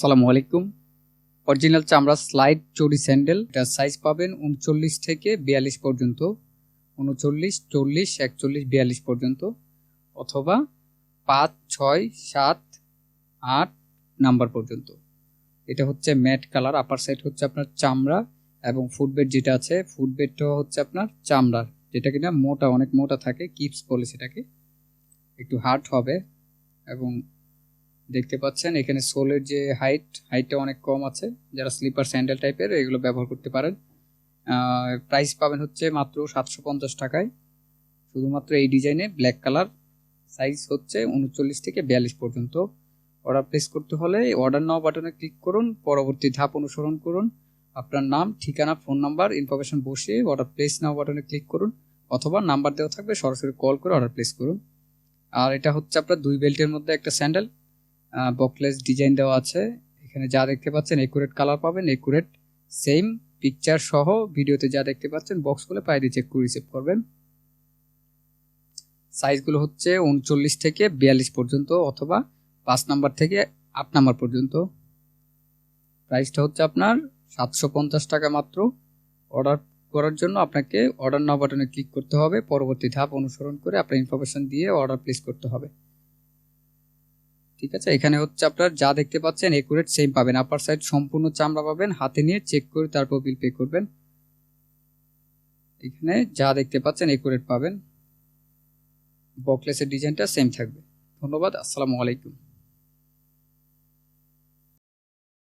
সালামু আলাইকুম। অরিজিনাল চামড়া স্লাইড চড়ি স্যান্ডেল এটার সাইজ পাবেন উনচল্লিশ থেকে বিয়াল্লিশ পর্যন্ত। উনচল্লিশ, চল্লিশ, একচল্লিশ, বিয়াল্লিশ পর্যন্ত। অথবা পাঁচ, ছয়, সাত, আট নাম্বার পর্যন্ত। এটা হচ্ছে ম্যাট কালার আপার সাইড হচ্ছে আপনার চামড়া এবং ফুটবেড যেটা আছে ফুটবেডটা হচ্ছে আপনার চামড়ার, যেটা কিনা মোটা, অনেক মোটা থাকে কিপস বলে সেটাকে। একটু হার্ড হবে এবং দেখতে পাচ্ছেন, এখানে সোলের যে হাইট হাইটটা অনেক কম আছে। যারা স্লিপার স্যান্ডেল টাইপের এগুলো ব্যবহার করতে পারেন। প্রাইস পাবেন হচ্ছে মাত্র সাতশো পঞ্চাশ টাকায়। শুধুমাত্র এই ডিজাইনে ব্ল্যাক কালার সাইজ হচ্ছে উনচল্লিশ থেকে বিয়াল্লিশ পর্যন্ত। অর্ডার প্লেস করতে হলে অর্ডার নাও বাটনে ক্লিক করুন, পরবর্তী ধাপ অনুসরণ করুন। আপনার নাম, ঠিকানা ফোন নাম্বার ইনফরমেশন বসিয়ে অর্ডার প্লেস নাও বাটনে ক্লিক করুন, অথবা নাম্বার দেওয়া থাকবে সরাসরি কল করে অর্ডার প্লেস করুন। আর এটা হচ্ছে আপনার দুই বেল্টের মধ্যে একটা স্যান্ডেল বকলেস ডিজাইন দেওয়া আছে। এখানে যা দেখতে পাচ্ছেন একুরেট কালার পাবেন একুরেট সেম পিকচার সহ ভিডিওতে যা দেখতে পাচ্ছেন বক্স খুলে পায়ে দিয়ে চেক করে রিসিভ করবেন। সাইজগুলো হচ্ছে উনচল্লিশ থেকে বিয়াল্লিশ পর্যন্ত অথবা পাঁচ নাম্বার থেকে আট নাম্বার পর্যন্ত। প্রাইসটা হচ্ছে আপনার সাতশো পঞ্চাশ টাকা মাত্র। অর্ডার করার জন্য আপনাকে অর্ডার নাও বাটনে ক্লিক করতে হবে। পরবর্তী ধাপ অনুসরণ করে আপনার ইনফরমেশন দিয়ে অর্ডার প্লেস করতে হবে। ঠিক আছে? এখানে হচ্ছে আপনার যা দেখতে পাচ্ছেন একুরেট সেম পাবেন। আপার সাইড সম্পূর্ণ চামড়া পাবেন, হাতে নিয়ে চেক করে তারপর বিল পে করবেন। এখানে যা দেখতে পাচ্ছেন একুরেট পাবেন। বকলেসের ডিজাইনটা সেম থাকবে। ধন্যবাদ, আসসালামু আলাইকুম।